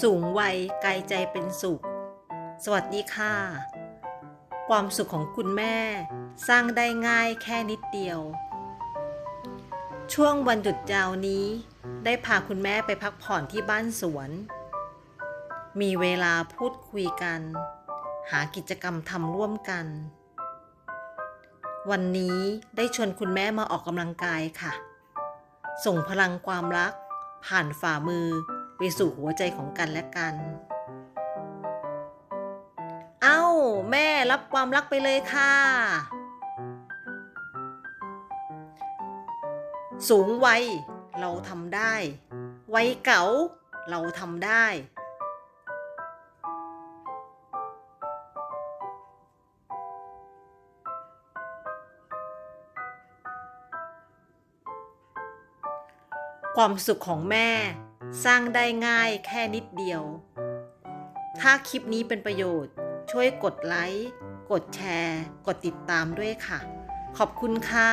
สูงวัยกายใจเป็นสุข สวัสดีค่ะ ความสุขของคุณแม่ สร้างได้ง่ายแค่นิดเดียว ช่วงวันหยุดยาวนี้ ได้พาคุณแม่ไปพักผ่อนที่บ้านสวน มีเวลาพูดคุยกัน หากิจกรรมทำร่วมกัน วันนี้ได้ชวนคุณแม่มาออกกำลังกายค่ะ ส่งพลังความรัก ผ่านฝ่ามือ ไปสู่หัวใจของกันและกัน เอ้า แม่รับความรักไปเลยค่ะ สูงวัยเราทำได้ วัยเก๋าเราทำได้ความสุขของแม่ สร้างได้ง่ายแค่นิดเดียว ถ้าคลิปนี้เป็นประโยชน์ ช่วยกดไลค์ กดแชร์ กดติดตามด้วยค่ะ ขอบคุณค่ะ